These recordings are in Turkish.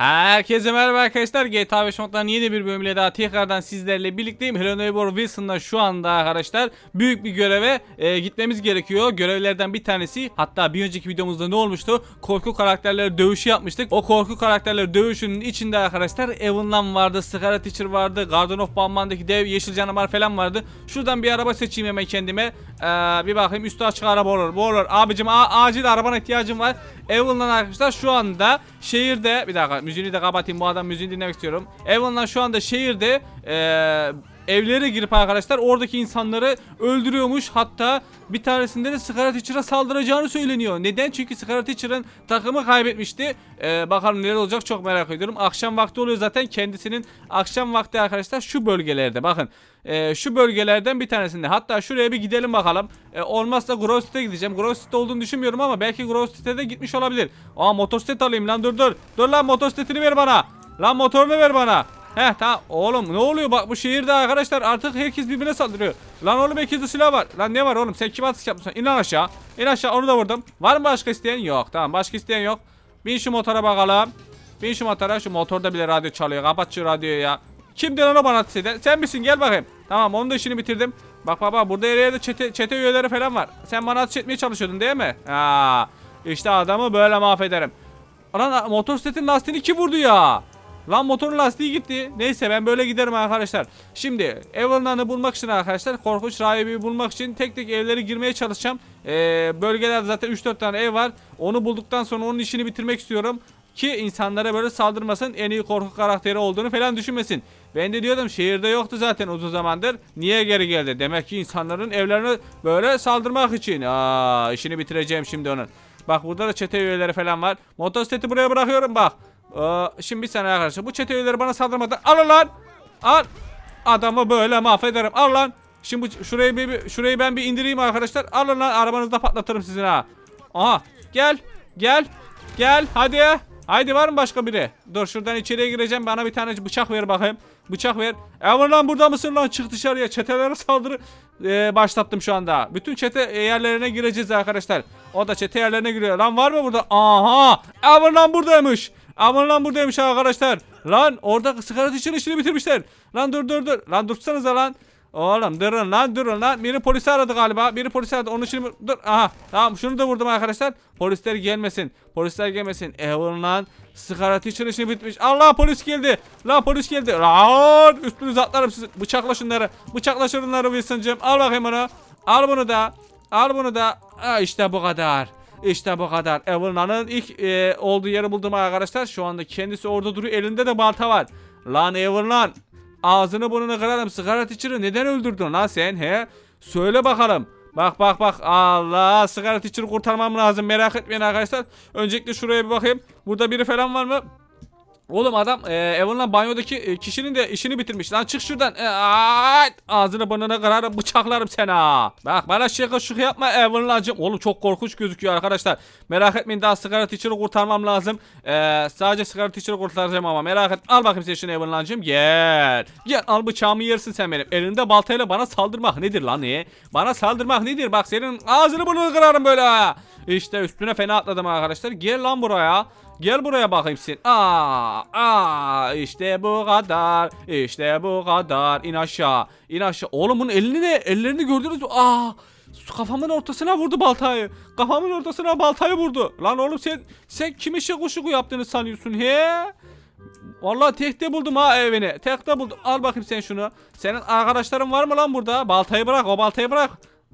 Herkese merhaba arkadaşlar. GTA 5 modlarının yeni bir bölümüyle daha tekrardan sizlerle birlikteyim. Hello Neighbor Wilson'da şu anda arkadaşlar büyük bir göreve e, gitmemiz gerekiyor. Görevlerden bir tanesi hatta bir önceki videomuzda ne olmuştu? Korku karakterleri dövüşü yapmıştık. O korku karakterleri dövüşünün içinde arkadaşlar Evan'lan vardı, Sigara Teacher vardı, Garden of Bamban'daki dev yeşil canavar falan vardı. Şuradan bir araba seçeyim hemen kendime. Ee, bir bakayım üstü açık araba olur. Bu olur. Abicim acil arabana ihtiyacım var. Evan'lan arkadaşlar şu anda şehirde bir dakika müziğini de kapatayım bu adam müziğini dinlemek istiyorum. Evan'lan şu anda şehirde eee evlere girip arkadaşlar oradaki insanları öldürüyormuş. Hatta bir tanesinde de Sigara Teacher'a saldıracağını söyleniyor. Neden? Çünkü Sigara Teacher'ın takımı kaybetmişti. Ee, bakalım neler olacak çok merak ediyorum. Akşam vakti oluyor zaten kendisinin akşam vakti arkadaşlar şu bölgelerde bakın. Ee, şu bölgelerden bir tanesinde. Hatta şuraya bir gidelim bakalım. Ee, olmazsa Grove gideceğim. Grove olduğunu düşünmüyorum ama belki Grove de gitmiş olabilir. Aa motosiklet alayım lan dur dur. Dur lan motosikletini ver bana. Lan motorunu ver bana. Heh tamam oğlum ne oluyor bak bu şehirde arkadaşlar artık herkes birbirine saldırıyor. Lan oğlum herkeste silah var. Lan ne var oğlum sen kim atış yapmışsın? İn aşağı. İn aşağı onu da vurdum. Var mı başka isteyen? Yok tamam başka isteyen yok. Bin şu motora bakalım. Bin şu motora şu motorda bile radyo çalıyor. Kapat şu radyoyu ya. Kimdi lan o bana ateş eden? Sen misin gel bakayım. Tamam onun da işini bitirdim. Bak baba burada her yerde çete, çete üyeleri falan var. Sen bana ateş etmeye çalışıyordun değil mi? Ha, işte adamı böyle mahvederim. Lan motosikletin lastiğini kim vurdu ya? Lan motorun lastiği gitti. Neyse ben böyle giderim arkadaşlar. Şimdi Evelyn'ı bulmak için arkadaşlar korkunç rahibi bulmak için tek tek evlere girmeye çalışacağım. Ee, bölgelerde zaten 3-4 tane ev var. Onu bulduktan sonra onun işini bitirmek istiyorum. Ki insanlara böyle saldırmasın en iyi korku karakteri olduğunu falan düşünmesin. Ben de diyordum şehirde yoktu zaten uzun zamandır. Niye geri geldi? Demek ki insanların evlerine böyle saldırmak için. Aa, işini bitireceğim şimdi onun. Bak burada da çete üyeleri falan var. Motosikleti buraya bırakıyorum bak. Ee, şimdi bir saniye arkadaşlar. Bu çete üyeleri bana saldırmadan. Al lan. Al. Adamı böyle mahvederim. Al lan. Şimdi bu- şurayı bir, şurayı ben bir indireyim arkadaşlar. Alın lan arabanızda patlatırım sizin ha. Aha. Gel. Gel. Gel. Hadi. Haydi var mı başka biri? Dur şuradan içeriye gireceğim. Bana bir tane bıçak ver bakayım. Bıçak ver. Evan lan burada mısın lan? Çık dışarıya. Çetelere saldırı e, başlattım şu anda. Bütün çete yerlerine gireceğiz arkadaşlar. O da çete yerlerine giriyor. Lan var mı burada? Aha. Evan lan buradaymış. Aman lan buradaymış arkadaşlar. Lan orada sigara için işini bitirmişler. Lan dur dur dur. Lan dursanıza lan. Oğlum durun lan durun lan. Biri polisi aradı galiba. Biri polisi aradı. Onun için dur. Aha. Tamam şunu da vurdum arkadaşlar. Polisler gelmesin. Polisler gelmesin. Evan lan. Sigara için işini bitmiş. Allah polis geldi. Lan polis geldi. Lan üstünüze atlarım sizi. Bıçakla şunları. Bıçakla şunları Wilson'cığım. Al bakayım onu. Al bunu da. Al bunu da. Ha, işte bu kadar. İşte bu kadar. Evelyn'ın ilk e, olduğu yeri buldum arkadaşlar. Şu anda kendisi orada duruyor. Elinde de balta var. Lan Evelyn. Ağzını burnunu kırarım. Sigara teacher'ı neden öldürdün lan sen he? Söyle bakalım. Bak bak bak. Allah sigara teacher'ı kurtarmam lazım. Merak etmeyin arkadaşlar. Öncelikle şuraya bir bakayım. Burada biri falan var mı? Oğlum adam e, Evan'la banyodaki e, kişinin de işini bitirmiş. Lan çık şuradan. E, ay, ağzını burnuna kırarım bıçaklarım seni ha. Bak bana şaka şık yapma Evan'lacım. Oğlum çok korkunç gözüküyor arkadaşlar. Merak etmeyin daha sigara teacher'ı kurtarmam lazım. E, sadece sigara teacher'ı kurtaracağım ama merak et. Al bakayım sen şunu Evan'lacım. Gel. Gel al bıçağımı yersin sen benim. Elinde baltayla bana saldırmak nedir lan ne? Bana saldırmak nedir? Bak senin ağzını burnunu kırarım böyle. İşte üstüne fena atladım arkadaşlar. Gel lan buraya. Gel buraya bakayım sen. Aa, aa, işte bu kadar. İşte bu kadar. İn aşağı. İn aşağı. Oğlum bunun elini ne? Ellerini gördünüz mü? Aa, kafamın ortasına vurdu baltayı. Kafamın ortasına baltayı vurdu. Lan oğlum sen sen kime şıkı şıkı yaptığını sanıyorsun he? Vallahi tekte buldum ha evini. Tekte buldum. Al bakayım sen şunu. Senin arkadaşların var mı lan burada? Baltayı bırak. O baltayı bırak.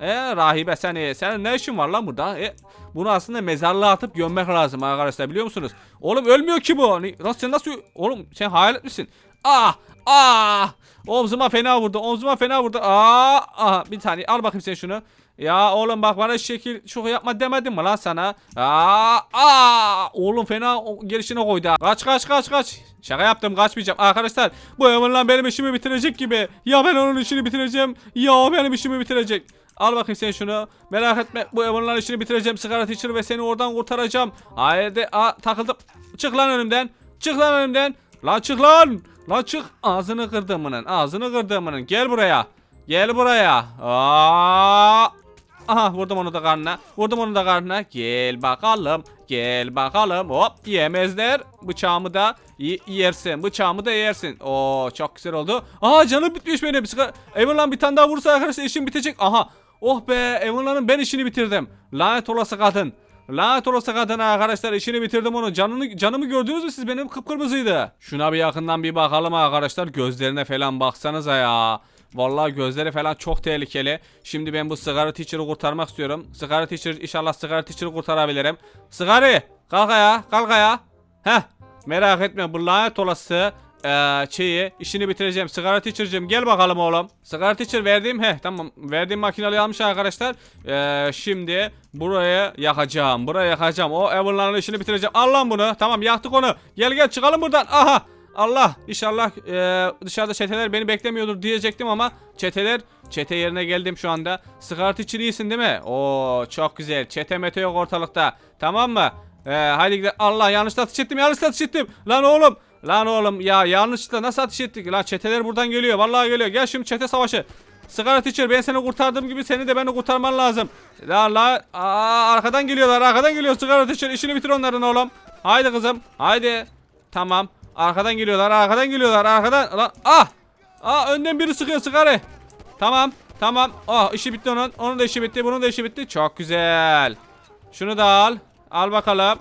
E rahibe seni. Senin ne işin var lan burada? E, bunu aslında mezarlığa atıp gömmek lazım arkadaşlar biliyor musunuz? Oğlum ölmüyor ki bu. Nasıl sen nasıl oğlum sen hayalet misin? Ah ah omzuma fena vurdu. Omzuma fena vurdu. Ah ah bir tane al bakayım sen şunu. Ya oğlum bak bana şekil şu yapma demedim mi lan sana? Aa, aa, oğlum fena gelişine koydu. Kaç kaç kaç kaç. Şaka yaptım kaçmayacağım. Arkadaşlar bu Evan lan benim işimi bitirecek gibi. Ya ben onun işini bitireceğim. Ya o benim işimi bitirecek. Al bakayım sen şunu. Merak etme bu Evan'ların işini bitireceğim. Sigara teacher ve seni oradan kurtaracağım. Haydi aa, takıldım. Çık lan önümden. Çık lan önümden. Lan çık lan. Lan çık. Ağzını kırdımının. Ağzını kırdımının. Gel buraya. Gel buraya. Aa, Aha vurdum onu da karnına. Vurdum onu da karnına. Gel bakalım. Gel bakalım. Hop yemezler. Bıçağımı da yersin. Bıçağımı da yersin. Oo çok güzel oldu. Aha canım bitmiş benim. Evan'la bir tane daha vursa arkadaşlar işim bitecek. Aha. Oh be Evan'ların ben işini bitirdim. Lanet olası kadın. Lanet olası kadın arkadaşlar işini bitirdim onu. Canını canımı gördünüz mü siz benim kıpkırmızıydı. Şuna bir yakından bir bakalım arkadaşlar. Gözlerine falan baksanıza ya. Vallahi gözleri falan çok tehlikeli. Şimdi ben bu sigara teacher'ı kurtarmak istiyorum. Sigara teacher inşallah sigara teacher'ı kurtarabilirim. Sigara kalk ayağa kalk ayağa. Heh merak etme bu lanet olası eee şeyi işini bitireceğim. Sigara teacher'cığım gel bakalım oğlum. Sigara teacher verdiğim he tamam verdiğim makineyi almış arkadaşlar. Eee şimdi burayı yakacağım. Burayı yakacağım. O Everland'ın işini bitireceğim. Al lan bunu. Tamam yaktık onu. Gel gel çıkalım buradan. Aha. Allah inşallah eee, dışarıda çeteler beni beklemiyordur diyecektim ama çeteler çete yerine geldim şu anda. Sigara teacher iyisin değil mi? Oo çok güzel. Çete mete yok ortalıkta. Tamam mı? Ee, hadi gidelim. Allah yanlış atış ettim yanlış atış ettim. Lan oğlum. Lan oğlum ya yanlışlıkla nasıl atış ettik? Lan çeteler buradan geliyor. Vallahi geliyor. Gel şimdi çete savaşı. Sigara teacher ben seni kurtardığım gibi seni de beni kurtarman lazım. La la aa, arkadan geliyorlar arkadan geliyor sigara teacher işini bitir onların oğlum. Haydi kızım haydi. Tamam arkadan geliyorlar arkadan geliyorlar arkadan. Lan ah. Aa önden biri sıkıyor sigara. Tamam tamam. Oh işi bitti onun. Onun da işi bitti bunun da işi bitti. Çok güzel. Şunu da al. Al bakalım.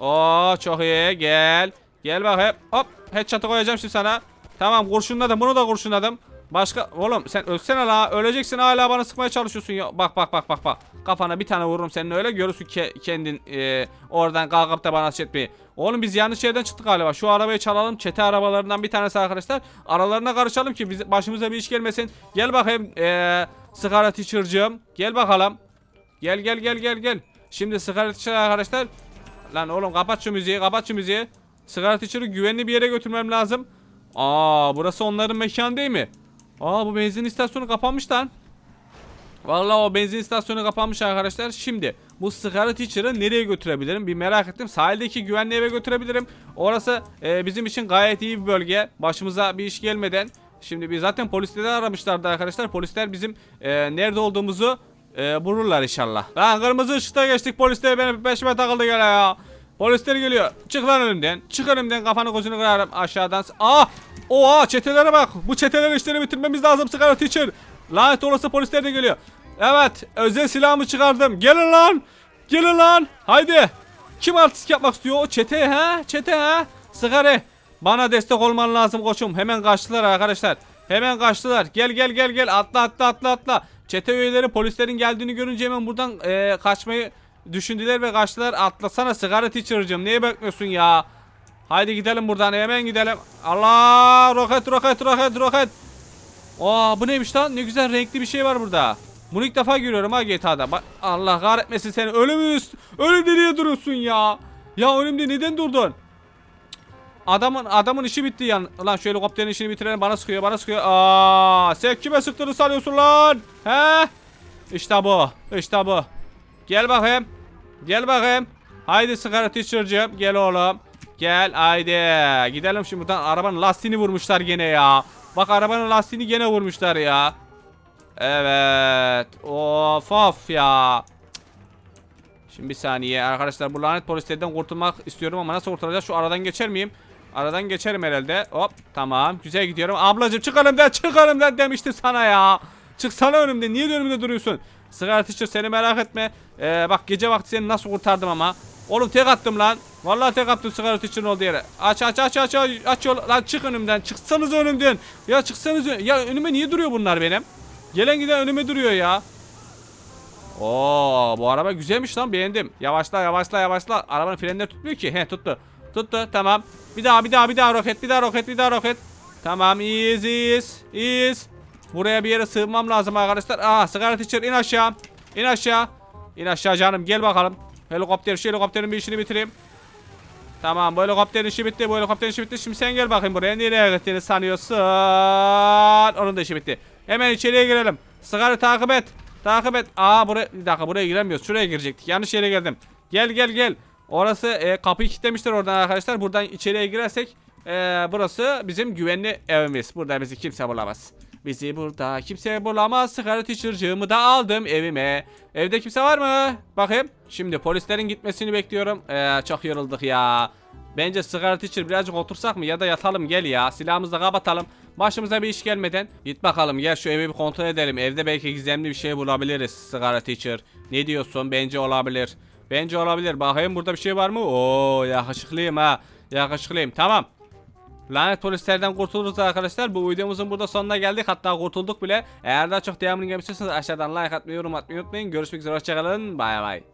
Oo çok iyi. Gel. Gel bakayım. Hop. Headshot'ı koyacağım şimdi sana. Tamam kurşunladım. Bunu da kurşunladım. Başka oğlum sen ölsene la. Öleceksin hala bana sıkmaya çalışıyorsun ya. Bak bak bak bak bak. Kafana bir tane vururum senin öyle görürsün ke- kendin e, oradan kalkıp da bana ateş etmeyi. Oğlum biz yanlış yerden çıktık galiba. Şu arabayı çalalım. Çete arabalarından bir tanesi arkadaşlar. Aralarına karışalım ki biz, başımıza bir iş gelmesin. Gel bakayım e, sigara teacher'cığım. Gel bakalım. Gel gel gel gel gel. Şimdi sigara teacher arkadaşlar. Lan oğlum kapat şu müziği kapat şu müziği. Sigara teacher'ı güvenli bir yere götürmem lazım. Aa burası onların mekanı değil mi? Aa bu benzin istasyonu kapanmış lan. Vallahi o benzin istasyonu kapanmış arkadaşlar. Şimdi bu sigara teacher'ı nereye götürebilirim? Bir merak ettim. Sahildeki güvenli eve götürebilirim. Orası e, bizim için gayet iyi bir bölge. Başımıza bir iş gelmeden. Şimdi biz zaten polisleri aramışlardı arkadaşlar. Polisler bizim e, nerede olduğumuzu e, bulurlar inşallah. Lan kırmızı ışıkta geçtik. Polisler benim peşime takıldı gene ya. Polisler geliyor. Çık lan önümden. Çık önümden kafanı gözünü kırarım aşağıdan. Aa! Oha çetelere bak. Bu çetelerin işlerini bitirmemiz lazım sigara teacher. Lanet olası polisler de geliyor. Evet özel silahımı çıkardım. Gelin lan. Gelin lan. Haydi. Kim artist yapmak istiyor? O çete ha? Çete ha? Sigara. Bana destek olman lazım koçum. Hemen kaçtılar arkadaşlar. Hemen kaçtılar. Gel gel gel gel. Atla atla atla atla. Çete üyeleri polislerin geldiğini görünce hemen buradan eee, kaçmayı düşündüler ve kaçtılar. Atlasana sigara teacher'cığım. Niye bekliyorsun ya? Haydi gidelim buradan hemen gidelim. Allah roket roket roket roket. Aa bu neymiş lan? Ne güzel renkli bir şey var burada. Bunu ilk defa görüyorum ha GTA'da. Bak Allah kahretmesin seni. Ölümün üst. Ölüm nereye duruyorsun ya? Ya önümde neden durdun? Adamın adamın işi bitti yan. Lan şu helikopterin işini bitirelim. Bana sıkıyor, bana sıkıyor. Aa, sen kime sıktığını sanıyorsun lan? He? İşte bu. İşte bu. Gel bakayım. Gel bakayım. Haydi sigara teacher'cığım. Gel oğlum. Gel haydi. Gidelim şimdi buradan. Arabanın lastiğini vurmuşlar gene ya. Bak arabanın lastiğini gene vurmuşlar ya. Evet. Of of ya. Şimdi bir saniye arkadaşlar bu lanet polislerden kurtulmak istiyorum ama nasıl kurtulacağız? Şu aradan geçer miyim? Aradan geçerim herhalde. Hop tamam güzel gidiyorum. Ablacım çık önümden çık önümden demiştim sana ya. Çıksana önümden niye önümde duruyorsun? Sigara teacher seni merak etme. Ee, bak gece vakti seni nasıl kurtardım ama. Oğlum tek attım lan. Vallahi tek attım sigara teacher'ın olduğu yere. Aç aç aç aç aç aç yol. Lan çık önümden. Çıksanız önümden. Ya çıksanız Ya önüme niye duruyor bunlar benim? Gelen giden önüme duruyor ya. Oo bu araba güzelmiş lan beğendim. Yavaşla yavaşla yavaşla. Arabanın frenleri tutmuyor ki. He tuttu. Tuttu tamam. Bir daha bir daha bir daha roket bir daha roket bir daha roket. Tamam iyiyiz iyiyiz. iyiyiz. Buraya bir yere sığınmam lazım arkadaşlar. Aa sigara teacher in aşağı. İn aşağı. İn aşağı canım gel bakalım. Helikopter şu helikopterin bir işini bitireyim. Tamam bu helikopterin işi bitti. Bu helikopterin işi bitti. Şimdi sen gel bakayım buraya. Nereye gittiğini sanıyorsun? Onun da işi bitti. Hemen içeriye girelim. Sigara takip et. Takip et. Aa buraya bir dakika buraya giremiyoruz. Şuraya girecektik. Yanlış yere geldim. Gel gel gel. Orası e, kapıyı kilitlemişler oradan arkadaşlar. Buradan içeriye girersek e, burası bizim güvenli evimiz. Burada bizi kimse bulamaz. Bizi burada kimse bulamaz. Sigara teacher'cığımı da aldım evime. Evde kimse var mı? Bakayım. Şimdi polislerin gitmesini bekliyorum. Ee, çok yorulduk ya. Bence sigara teacher birazcık otursak mı ya da yatalım gel ya. Silahımızı da kapatalım. Başımıza bir iş gelmeden. Git bakalım gel şu evi bir kontrol edelim. Evde belki gizemli bir şey bulabiliriz sigara teacher. Ne diyorsun? Bence olabilir. Bence olabilir. Bakayım burada bir şey var mı? Oo yakışıklıyım ha. Yakışıklıyım. Tamam. Lanet polislerden kurtuluruz arkadaşlar. Bu videomuzun burada sonuna geldik. Hatta kurtulduk bile. Eğer daha çok devamını gelmek aşağıdan like atmayı, yorum atmayı unutmayın. Görüşmek üzere. Hoşçakalın. Bay bay.